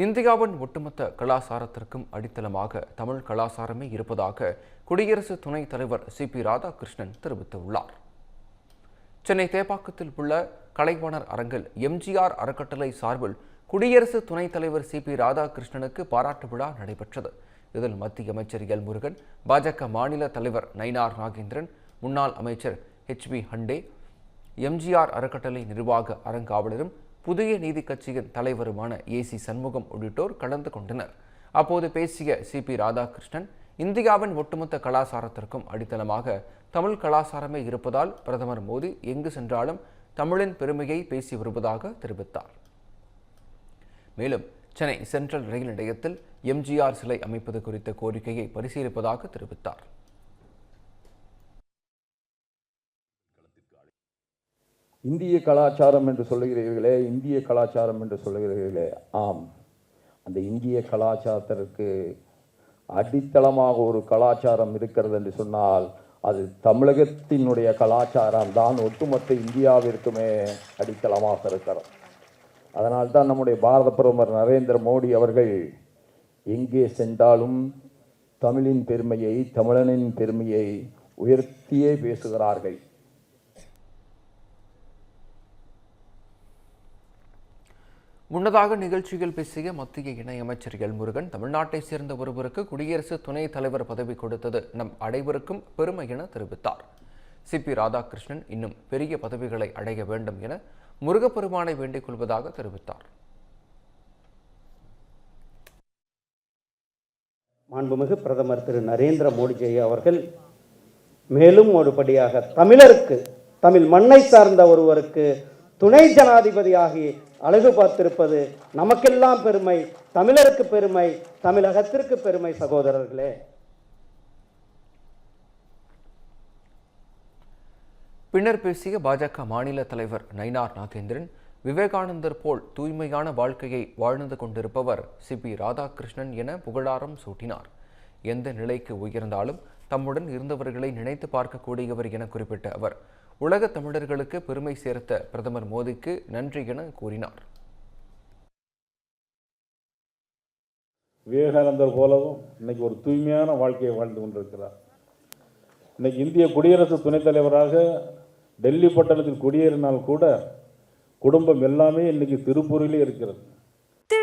இந்தியாவின் ஒட்டுமொத்த கலாசாரத்திற்கும் அடித்தளமாக தமிழ் கலாசாரமே இருப்பதாக குடியரசு துணைத் தலைவர் சி பி ராதாகிருஷ்ணன் தெரிவித்துள்ளார். சென்னை தேப்பாக்கத்தில் உள்ள கலைவாணர் அரங்கில் எம்ஜிஆர் அறக்கட்டளை சார்பில் குடியரசு துணைத் தலைவர் சி பி ராதாகிருஷ்ணனுக்கு பாராட்டு விழா நடைபெற்றது. இதில் மத்திய அமைச்சர் எல் முருகன் பாஜக மாநில தலைவர் நயினார் நாகேந்திரன் முன்னாள் அமைச்சர் ஹெச் பி ஹண்டே எம்ஜிஆர் அறக்கட்டளை நிர்வாக அறங்காவலரும் புதிய நீதி கட்சியின் தலைவருமான ஏ சி சண்முகம் உள்ளிட்டோர் கலந்து கொண்டனர். அப்போது பேசிய சி பி ராதாகிருஷ்ணன் இந்தியாவின் ஒட்டுமொத்த கலாசாரத்திற்கும் அடித்தளமாக தமிழ் கலாசாரமே இருப்பதால் பிரதமர் மோடி எங்கு சென்றாலும் தமிழின் பெருமையை பேசி வருவதாக தெரிவித்தார். மேலும் சென்னை சென்ட்ரல் ரயில் நிலையத்தில் எம்ஜிஆர் சிலை அமைப்பது குறித்த கோரிக்கையை பரிசீலிப்பதாக தெரிவித்தார். இந்திய கலாச்சாரம் என்று சொல்லுகிறீர்களே இந்திய கலாச்சாரம் என்று சொல்லுகிறீர்களே. ஆம். அந்த இந்திய கலாச்சாரத்திற்கு அடித்தளமாக ஒரு கலாச்சாரம் இருக்கிறது என்று சொன்னால் அது தமிழகத்தினுடைய கலாச்சாரம் தான் ஒட்டுமொத்த இந்தியாவிற்குமே அடித்தளமாக இருக்கிறது. அதனால்தான் நம்முடைய பாரத பிரதமர் நரேந்திர மோடி அவர்கள் எங்கே சென்றாலும் தமிழின் பெருமையை தமிழனின் பெருமையை உயர்த்தியே பேசுகிறார்கள். முன்னதாக நிகழ்ச்சியில் பேசிய மத்திய இணையமைச்சர் எல் முருகன் தமிழ்நாட்டை சேர்ந்த ஒருவருக்கு குடியரசு துணைத் தலைவர் பதவி கொடுத்தது நம் அனைவருக்கும் பெருமை என தெரிவித்தார். சி. பி. ராதாகிருஷ்ணன் இன்னும் பெரிய பதவிகளை அடைய வேண்டும் என முருகப்பெருமானை வேண்டிக் கொள்வதாக தெரிவித்தார். மாண்புமிகு பிரதமர் திரு. நரேந்திர மோடிஜி அவர்கள் மேலும் ஒருபடியாக தமிழருக்கு தமிழ் மண்ணை சார்ந்த ஒருவருக்கு துணை ஜனாதிபதியாகி அழகு பார்த்திருப்பது நமக்கெல்லாம் பெருமை தமிழருக்கு பெருமை தமிழகத்திற்கு பெருமை சகோதரர்களே. பின்னர் பேசிய பாஜக மாநில தலைவர் நயினார் நாகேந்திரன் விவேகானந்தர் போல் தூய்மையான வாழ்க்கையை வாழ்ந்து கொண்டிருப்பவர் சி பி ராதாகிருஷ்ணன் என புகழாரம் சூட்டினார். எந்த நிலைக்கு உயர்ந்தாலும் தம்முடன் இருந்தவர்களை நினைத்து பார்க்கக்கூடியவர் என குறிப்பிட்ட அவர் உலக தமிழர்களுக்கு பெருமை சேர்த்த பிரதமர் மோடிக்கு நன்றி என கூறினார். விவேகானந்தர் போலவும் இன்னைக்கு ஒரு தூய்மையான வாழ்க்கையை வாழ்ந்து கொண்டிருக்கிறார். இன்னைக்கு இந்திய குடியரசு துணைத் தலைவராக டெல்லி பட்டணத்தில் குடியேறினால் கூட குடும்பம் எல்லாமே இன்னைக்கு திருப்பூரிலே இருக்கிறது.